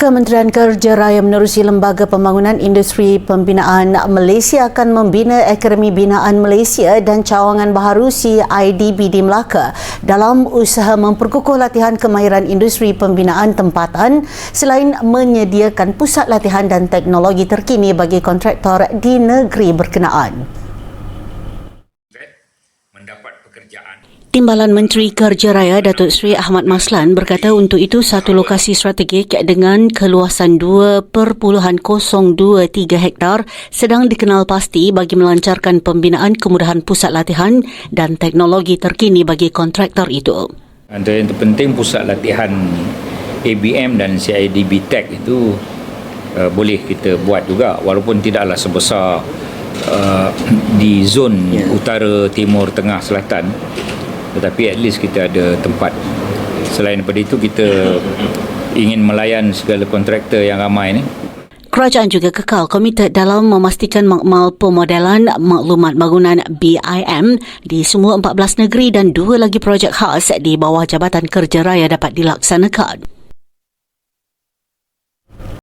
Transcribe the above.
Kementerian Kerja Raya menerusi Lembaga Pembangunan Industri Pembinaan Malaysia akan membina Akademi Binaan Malaysia dan cawangan baharu CIDB di Melaka dalam usaha memperkukuh latihan kemahiran industri pembinaan tempatan selain menyediakan pusat latihan dan teknologi terkini bagi kontraktor di negeri berkenaan. Mendapat pekerjaan Timbalan Menteri Kerja Raya Datuk Seri Ahmad Maslan berkata untuk itu satu lokasi strategik dengan keluasan 2.023 hektar sedang dikenal pasti bagi melancarkan pembinaan kemudahan pusat latihan dan teknologi terkini bagi kontraktor itu. Antara yang terpenting pusat latihan ABM dan CIDB Tech itu uh, boleh kita buat juga walaupun tidaklah sebesar uh, di zon Ya. utara, timur, tengah, selatan tetapi at least kita ada tempat selain daripada itu kita ingin melayan segala kontraktor yang ramai ni Kerajaan juga kekal komited dalam memastikan makmal pemodelan maklumat bangunan BIM di semua 14 negeri dan dua lagi projek khas di bawah Jabatan Kerja Raya dapat dilaksanakan.